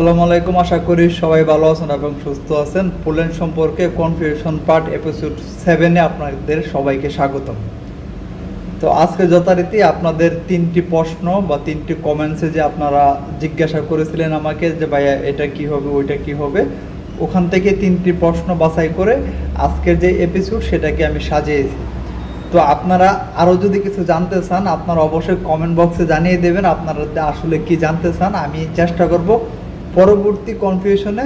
আসসালামু আলাইকুম, আশা করি সবাই ভালো আছেন এবং সুস্থ আছেন। পোল্যান্ড সম্পর্কে কনফিউশন পার্ট এপিসোড সেভেনে আপনাদের সবাইকে স্বাগতম। তো আজকে যথারীতি আপনাদের তিনটি প্রশ্ন বা তিনটি কমেন্টসে যে আপনারা জিজ্ঞাসা করেছিলেন আমাকে যে, ভাইয়া, এটা কি হবে, ওইটা কি হবে? ওখান থেকে তিনটি প্রশ্ন বাছাই করে আজকের যে এপিসোড সেটাকে আমি সাজিয়েছি। তো আপনারা আরও যদি কিছু জানতে চান, আপনারা অবশ্যই কমেন্ট বক্সে জানিয়ে দেবেন, আপনারা আসলে কি জানতে চান, আমি চেষ্টা করব পরবর্তী কনফিউশনে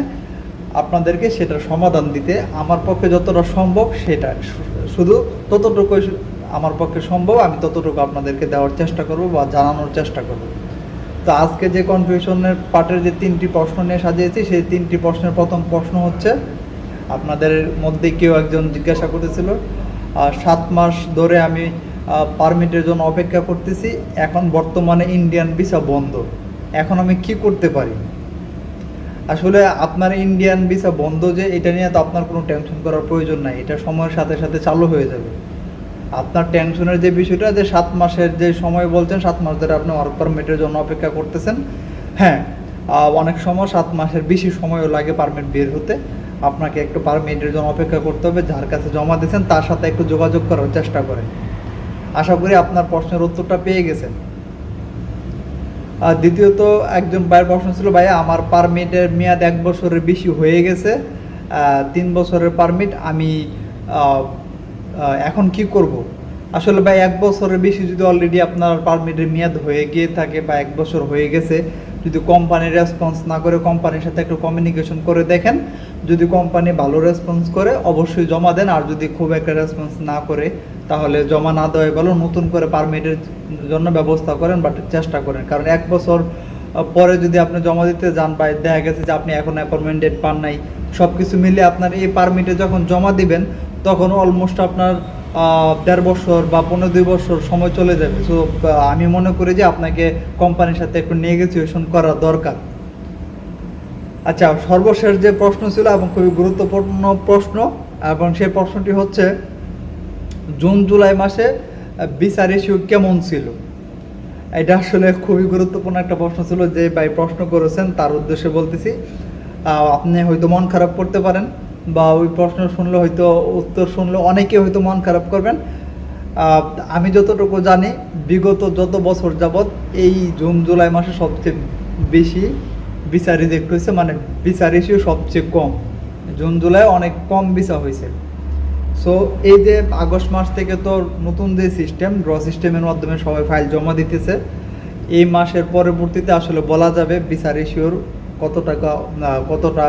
আপনাদেরকে সেটার সমাধান দিতে আমার পক্ষে যতটা সম্ভব সেটা শুধু ততটুকু আমার পক্ষে সম্ভব আমি ততটুকু আপনাদেরকে দেওয়ার চেষ্টা করব বা জানানোর চেষ্টা করব। তো আজকে যে কনফিউশনের পার্টের যে তিনটি প্রশ্ন নিয়ে সাজিয়েছি সেই তিনটি প্রশ্নের প্রথম প্রশ্ন হচ্ছে আপনাদের মধ্যে কেউ একজন জিজ্ঞাসা করতেছিল আহ, সাত মাস ধরে আমি পারমিটের জন্য অপেক্ষা করতেছি এখন বর্তমানে ইন্ডিয়ান ভিসা বন্ধ। এখন আমি কি করতে পারি? আসলে আপনার ইন্ডিয়ান ভিসা বন্ধ যে, এটা নিয়ে তো আপনার কোনো টেনশন করার প্রয়োজন নাই। এটা সময়ের সাথে সাথে চালু হয়ে যাবে। আপনার টেনশনের যে বিষয়টা, যে সাত মাসের যে সময় বলছেন, সাত মাস ধরে আপনি ওয়ার্ক পারমিটের জন্য অপেক্ষা করতেছেন। হ্যাঁ অনেক সময় সাত মাসের বেশি সময়ও লাগে পারমিট বের হতে। আপনাকে একটু পারমিটের জন্য অপেক্ষা করতে হবে। যার কাছে জমা দিয়েছেন, তার সাথে একটু যোগাযোগ করার চেষ্টা করেন আশা করি আপনার প্রশ্নের উত্তরটা পেয়ে গেছেন। দ্বিতীয়ত একজন ভাইয়ের প্রশ্ন ছিল, ভাইয়া, আমার পারমিটের মেয়াদ এক বছরের বেশি হয়ে গেছে তিন বছরের পারমিট আমি এখন কি করব? আসলে ভাই, এক বছরের বেশি যদি অলরেডি আপনার পারমিটের মেয়াদ হয়ে গিয়ে থাকে বা এক বছর হয়ে গেছে, যদি কোম্পানি রেসপন্স না করে কোম্পানির সাথে একটু কমিউনিকেশন করে দেখেন। যদি কোম্পানি ভালো রেসপন্স করে, অবশ্যই জমা দেন, আর যদি খুব একটা রেসপন্স না করে তাহলে জমা না দেওয়াই ভালো নতুন করে পারমিটের জন্য ব্যবস্থা করেন বাট চেষ্টা করেন। কারণ এক বছর পরে যদি আপনি জমা দিতে যান, বা দেখা গেছে যে আপনি এখন অ্যাপয়েন্টমেন্ট ডেট পান নাই সব কিছু মিলে আপনার এই পারমিটে যখন জমা দিবেন, তখন অলমোস্ট আপনার দেড় বছর বা পনেরো দুই বছর সময় চলে যাবে। সো আমি মনে করি যে আপনাকে কোম্পানির সাথে একটু নেগোসিয়েশন করা দরকার। আচ্ছা সর্বশেষ যে প্রশ্ন ছিল এবং খুবই গুরুত্বপূর্ণ প্রশ্ন, এবং সেই প্রশ্নটি হচ্ছে জুন, জুলাই মাসে বিচার ইস্যু কেমন ছিল? এটা আসলে খুবই গুরুত্বপূর্ণ একটা প্রশ্ন ছিল যে ভাই প্রশ্ন করেছেন, তার উদ্দেশ্যে বলতেছি। আপনি হয়তো মন খারাপ করতে পারেন বা ওই প্রশ্ন শুনলে হয়তো উত্তর শুনলে অনেকে হয়তো মন খারাপ করবেন। আমি যতটুকু জানি, বিগত যত বছর যাবৎ এই জুন, জুলাই মাসে সবচেয়ে বেশি বিচার রিজেক্ট হয়েছে মানে বিচার ইস্যু সবচেয়ে কম। জুন, জুলাই অনেক কম বিচার হয়েছে। সো এই যে আগস্ট মাস থেকে তো নতুন যে সিস্টেম ড্র সিস্টেমের মাধ্যমে সবাই ফাইল জমা দিতেছে। এই মাসের পরবর্তীতে আসলে বলা যাবে বিচার ইস্যুর কত টাকা কতটা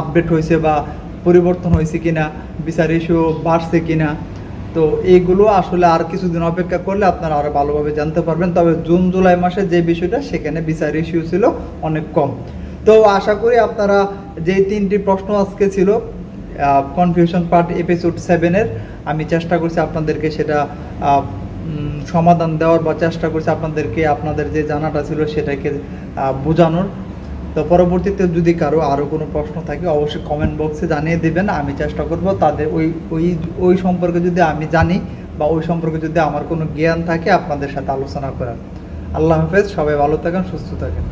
আপডেট হয়েছে বা পরিবর্তন হয়েছে কিনা, বিচার ইস্যু বাড়ছে কিনা। তো এইগুলো আসলে আর কিছুদিন অপেক্ষা করলে আপনারা আরও ভালোভাবে জানতে পারবেন। তবে জুন, জুলাই মাসে যে বিষয়টা, সেখানে বিচার ইস্যু ছিল অনেক কম। তো আশা করি আপনারা যেই তিনটি প্রশ্ন আজকে ছিল কনফিউশন পার্ট এপিসোড সেভেনের আমি চেষ্টা করছি আপনাদেরকে সেটা সমাধান দেওয়ার বা চেষ্টা করছি আপনাদেরকে আপনাদের যে জানাটা ছিল সেটাকে বোঝানোর। তো পরবর্তীতে যদি কারও আরও কোনো প্রশ্ন থাকে অবশ্যই কমেন্ট বক্সে জানিয়ে দেবেন, আমি চেষ্টা করব তাদের ওই ওই ওই সম্পর্কে যদি আমি জানি বা ওই সম্পর্কে যদি আমার কোনো জ্ঞান থাকে আপনাদের সাথে আলোচনা করার। আল্লাহ হাফেজ, সবাই ভালো থাকেন, সুস্থ থাকেন।